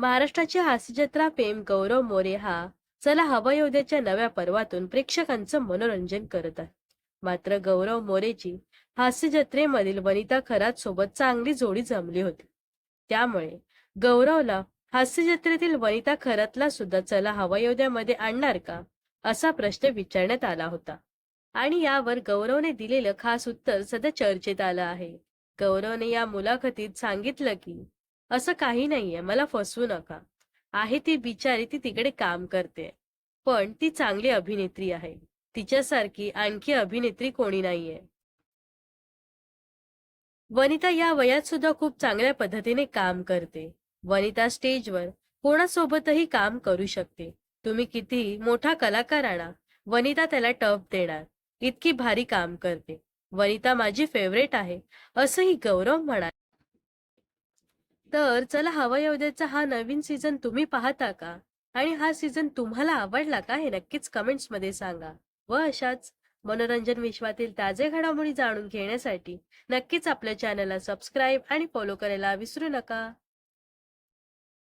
महाराष्ट्राची हास्यजत्रा फेम गौरव मोरे हा चला हवा योद्याच्या नव्या पर्वातून प्रेक्षकांचं मनोरंजन करत आहे. मात्र गौरव मोरेची हास्यजत्रेमधील वनिता खरात सोबत चांगली जोडी जमली होती. त्यामुळे गौरवला हास्यजत्रेतील वनिता खरातला सुद्धा चला हवायोद्यामध्ये आणणार का? असा प्रश्न विचारण्यात आला होता. आणि यावर गौरवने दिलेलं खास उत्तर सध्या चर्चेत आलं आहे. गौरवने या मुलाखतीत सांगितलं की असं काही नाहीये. मला फसवू नका. आहे ती बिचारी ती तिकडे काम करते. पण ती चांगली अभिनेत्री आहे. तिच्यासारखी आणखी अभिनेत्री कोणी नाहीये. वनिता या वयात सुद्धा खूप चांगल्या पद्धतीने काम करते. वनिता स्टेजवर कोणासोबतही काम करू शकते. तुम्ही किती मोठा कलाकार आणा. वनिता त्याला टफ देणार. इतकी भारी काम करते. वनिता माझी फेवरेट आहे. असंही गौरव म्हणाले. तर चला हवा योद्याचा हा नवीन सीझन तुम्ही पाहता का? आणि हा सीझन तुम्हाला आवडला का? हे नक्कीच कमेंट्समध्ये सांगा. व अशाच मनोरंजन विश्वातील ताजे घडामोडी जाणून घेण्यासाठी नक्कीच आपल्या चॅनलला सबस्क्राईब आणि फॉलो करायला विसरू नका.